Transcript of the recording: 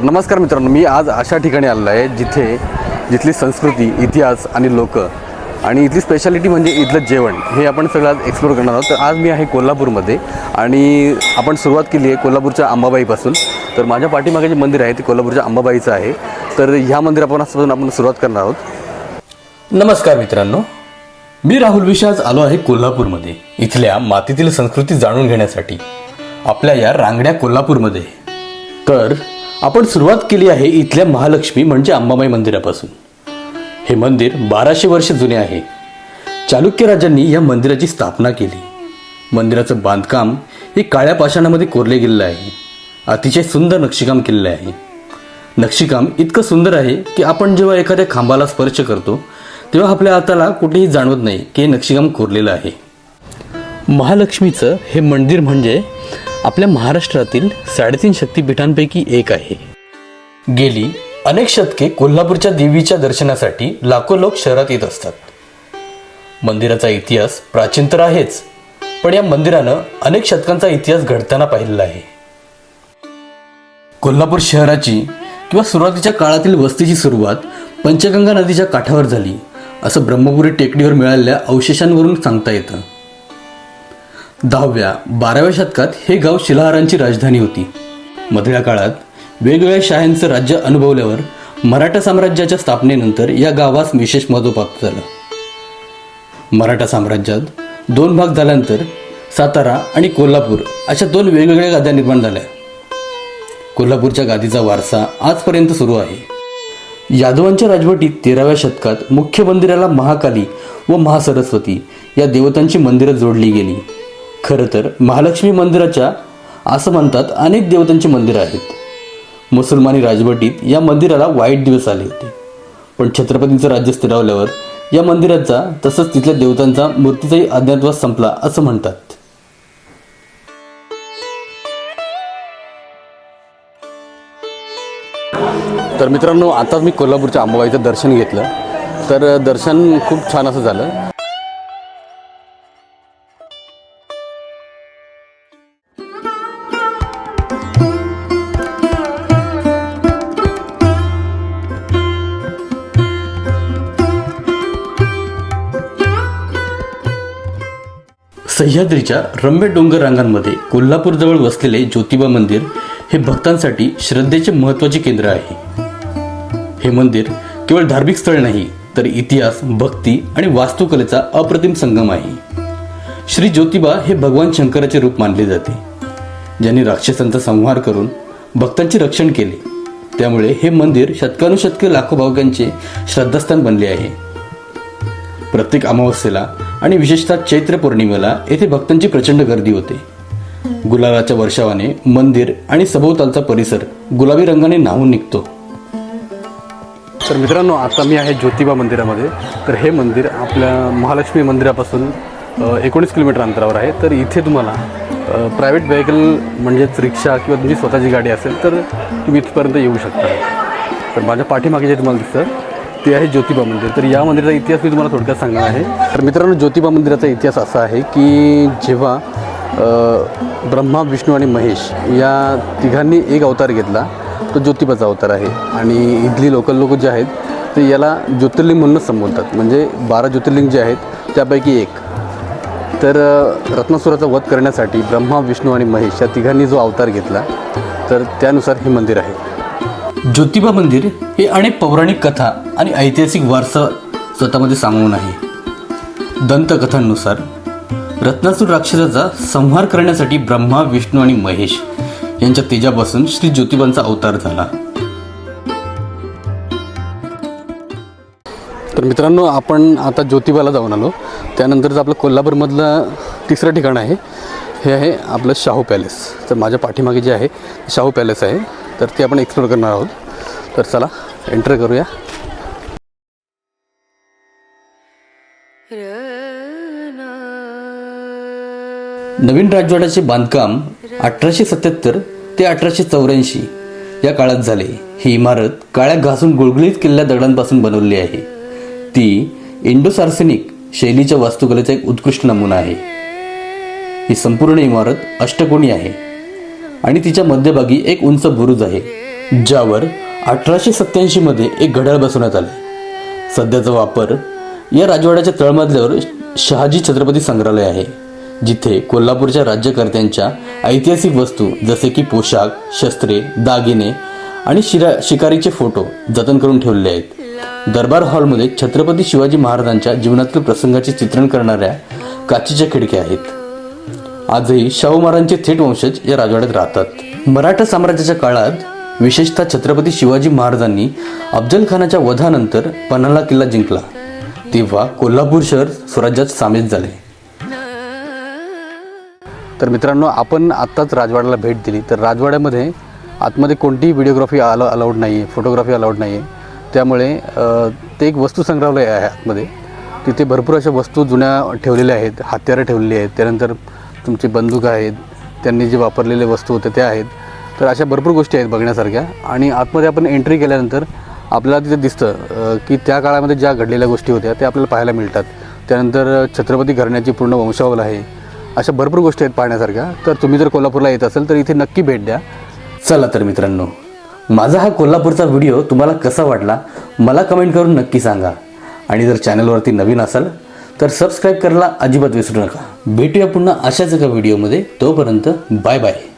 तर नमस्कार मित्रांनो. मी आज अशा ठिकाणी आलेलो आहे जिथे जिथली संस्कृती इतिहास आणि लोक आणि इथली स्पेशालिटी म्हणजे इथलं जेवण हे आपण सगळं आज एक्सप्लोर करणार आहोत. तर आज मी आहे कोल्हापूरमध्ये आणि आपण सुरुवात केली आहे कोल्हापूरच्या अंबाबाईपासून. तर माझ्या पाठीमागे जे मंदिर आहे ते कोल्हापूरच्या अंबाबाईचं आहे. तर ह्या मंदिरापासून आपण सुरुवात करणार आहोत. नमस्कार मित्रांनो. मी राहुल विषय आज आलो आहे कोल्हापूरमध्ये इथल्या मातीतील संस्कृती जाणून घेण्यासाठी. आपल्या या रांगड्या कोल्हापूरमध्ये. तर आपण सुरुवात केली आहे इथल्या महालक्ष्मी म्हणजे अंबाबाई मंदिरापासून. हे मंदिर बाराशे वर्ष जुने आहे. चालुक्य राजांनी या मंदिराची स्थापना केली. मंदिराचं बांधकाम हे काळ्या पाषाणामध्ये कोरले गेलेलं आहे. अतिशय सुंदर नक्षीकाम केलेलं आहे. नक्षीकाम इतकं सुंदर आहे की आपण जेव्हा एखाद्या खांबाला स्पर्श करतो तेव्हा आपल्या हाताला कुठेही जाणवत नाही की हे नक्षीकाम कोरलेलं आहे. महालक्ष्मीचं हे मंदिर म्हणजे आपल्या महाराष्ट्रातील साडेतीन शक्तिपीठांपैकी एक आहे. गेली अनेक शतके कोल्हापूरच्या देवीच्या दर्शनासाठी लाखो लोक शहरात येत असतात. मंदिराचा इतिहास प्राचीन तर आहेच पण या मंदिरानं अनेक शतकांचा इतिहास घडताना पाहिलेला आहे. कोल्हापूर शहराची किंवा सुरुवातीच्या काळातील वस्तीची सुरुवात पंचगंगा नदीच्या काठावर झाली असं ब्रह्मपुरी टेकडीवर मिळालेल्या अवशेषांवरून सांगता येतं. दहाव्या बाराव्या शतकात हे गाव शिलाहारांची राजधानी होती. मधल्या काळात वेगवेगळ्या शाह्यांचं राज्य अनुभवल्यावर मराठा साम्राज्याच्या स्थापनेनंतर या गावास विशेष महत्त्व प्राप्त झालं. मराठा साम्राज्यात दोन भाग झाल्यानंतर सातारा आणि कोल्हापूर अशा दोन वेगवेगळ्या गाद्या निर्माण झाल्या. कोल्हापूरच्या गादीचा वारसा आजपर्यंत सुरू आहे. यादवांच्या राजवटीत तेराव्या शतकात मुख्य मंदिराला महाकाली व महासरस्वती या देवतांची मंदिरं जोडली गेली. खरं तर महालक्ष्मी मंदिराच्या असं म्हणतात अनेक देवतांची मंदिरं आहेत. मुसलमानी राजवटीत या मंदिराला वाईट दिवस आले होते. पण छत्रपतींचं राज्य स्थिरावल्यावर या मंदिराचा तसंच तिथल्या देवतांचा मूर्तीचाही अज्ञातवास संपला असं म्हणतात. तर मित्रांनो आताच मी कोल्हापूरच्या आंबाबाईचं दर्शन घेतलं. तर दर्शन खूप छान असं झालं. सह्याद्रीच्या रम्य डोंगर रांगांमध्ये कोल्हापूरजवळ वसलेले ज्योतिबा मंदिर हे भक्तांसाठी श्रद्धेचे महत्त्वाचे केंद्र आहे. हे मंदिर केवळ धार्मिक स्थळ नाही तर इतिहास भक्ती आणि वास्तुकलेचा अप्रतिम संगम आहे. श्री ज्योतिबा हे भगवान शंकराचे रूप मानले जाते ज्यांनी राक्षसांचा संहार करून भक्तांचे रक्षण केले. त्यामुळे हे मंदिर शतकानुशतके लाखो भाविकांचे श्रद्धास्थान बनले आहे. प्रत्येक अमावस्येला आणि विशेषतः चैत्र पौर्णिमेला येथे भक्तांची प्रचंड गर्दी होते. गुलाबाच्या वर्षावाने मंदिर आणि सभोवतालचा परिसर गुलाबी रंगाने नाहून निघतो. तर मित्रांनो आता मी आहे ज्योतिबा मंदिरामध्ये. तर हे मंदिर आपल्या महालक्ष्मी मंदिरापासून एकोणीस किलोमीटर अंतरावर आहे. तर इथे तुम्हाला प्रायव्हेट व्हेकल म्हणजेच रिक्षा किंवा तुमची स्वतःची गाडी असेल तर तुम्ही इथपर्यंत येऊ शकता. तर माझ्या पाठीमागे जे तुम्हाला दिसतं ते आहे ज्योतिबा मंदिर. तर या मंदिराचा इतिहास मी तुम्हाला थोडक्यात सांगणार आहे. तर मित्रांनो ज्योतिबा मंदिराचा इतिहास असा आहे की जेव्हा ब्रह्मा विष्णू आणि महेश या तिघांनी एक अवतार घेतला तो ज्योतिबाचा अवतार आहे. आणि इथली लोकल लोक जे आहेत ते याला ज्योतिर्लिंग म्हणूनच संबोधतात. म्हणजे बारा ज्योतिर्लिंग जे आहेत त्यापैकी एक. तर रत्नासुराचा वध करण्यासाठी ब्रह्मा विष्णू आणि महेश या तिघांनी जो अवतार घेतला तर त्यानुसार हे मंदिर आहे. ज्योतिबा मंदिर हे अनेक पौराणिक कथा आणि ऐतिहासिक वारसा स्वतःमध्ये सामावून आहे. दंतकथांनुसार रत्नासूर राक्षसाचा संहार करण्यासाठी ब्रह्मा विष्णू आणि महेश यांच्या तेजापासून श्री ज्योतिबांचा अवतार झाला. तर मित्रांनो आपण आता ज्योतिबाला जाऊन आलो. त्यानंतरच आपलं कोल्हापूरमधलं तिसरं ठिकाण आहे हे आहे आपलं शाहू पॅलेस. तर माझ्या पाठीमागे जे आहे शाहू पॅलेस आहे. तर ते आपण एक्सप्लोर करणार आहोत. तर चला एंटर करूया. नवीन राजवाड्याचे बांधकाम अठराशे सत्याहत्तर ते अठराशे चौऱ्याऐंशी या काळात झाले. ही इमारत काळ्या घासून गुळगुळीत किल्ल्या दगडांपासून बनवली आहे. ती इंडो सार्सेनिक शैलीच्या वास्तुकलेचा एक उत्कृष्ट नमुना आहे. ही संपूर्ण इमारत अष्टकोनी आहे. आणि तिच्या मध्यभागी एक उंच बुरुज आहे ज्यावर अठराशे सत्याऐंशीमध्ये एक घड्याळ बसवण्यात आले. सध्याचा वापर या राजवाड्याच्या तळमजल्यावर शहाजी छत्रपती संग्रहालय आहे जिथे कोल्हापूरच्या राज्यकर्त्यांच्या ऐतिहासिक वस्तू जसे की पोशाख शस्त्रे दागिने आणि शिरा शिकारीचे फोटो जतन करून ठेवलेले आहेत. दरबार हॉलमध्ये छत्रपती शिवाजी महाराजांच्या जीवनातील प्रसंगाचे चित्रण करणाऱ्या काचीच्या खिडक्या आहेत. आजही शाहू महाराजांचे थेट वंशज या राजवाड्यात राहतात. मराठा साम्राज्याच्या काळात विशेषतः छत्रपती शिवाजी महाराजांनी अफजल खानाच्या वधानंतर पन्हाळा किल्ला जिंकला. तेव्हा कोल्हापूर शहर स्वराज्यात सामील झाले. तर मित्रांनो आपण आत्ताच राजवाड्याला भेट दिली. तर राजवाड्यामध्ये आतमध्ये कोणतीही व्हिडिओग्राफी अला अलाउड नाही आहे फोटोग्राफी अलाउड नाही आहे त्यामुळे ते एक वस्तू संग्रहालय आहे आतमध्ये. तिथे भरपूर अशा वस्तू जुन्या ठेवलेल्या आहेत हत्यारं ठेवलेली आहेत. त्यानंतर तुमचे बंदूक आहेत त्यांनी जे वापरलेले वस्तू होते त्या आहेत. तर अशा भरपूर गोष्टी आहेत बघण्यासारख्या. आणि आतमध्ये आपण एंट्री केल्यानंतर आपल्याला तिथे दिसतं की त्या काळामध्ये ज्या घडलेल्या गोष्टी होत्या त्या आपल्याला पाहायला मिळतात. त्यानंतर छत्रपती घराण्याची पूर्ण वंशावल आहे. अशा भरपूर गोष्टी आहेत पाहण्यासारख्या. तर तुम्ही जर कोल्हापूरला येत असाल तर इथे नक्की भेट द्या. चला तर मित्रांनो माझा हा कोल्हापूरचा व्हिडिओ तुम्हाला कसा वाटला मला कमेंट करून नक्की सांगा. आणि जर चॅनलवरती नवीन असाल तर सबस्क्राईब करायला अजिबात विसरू नका. भेटूया पुन्हा अशाच एका व्हिडिओमध्ये. तोपर्यंत बाय बाय.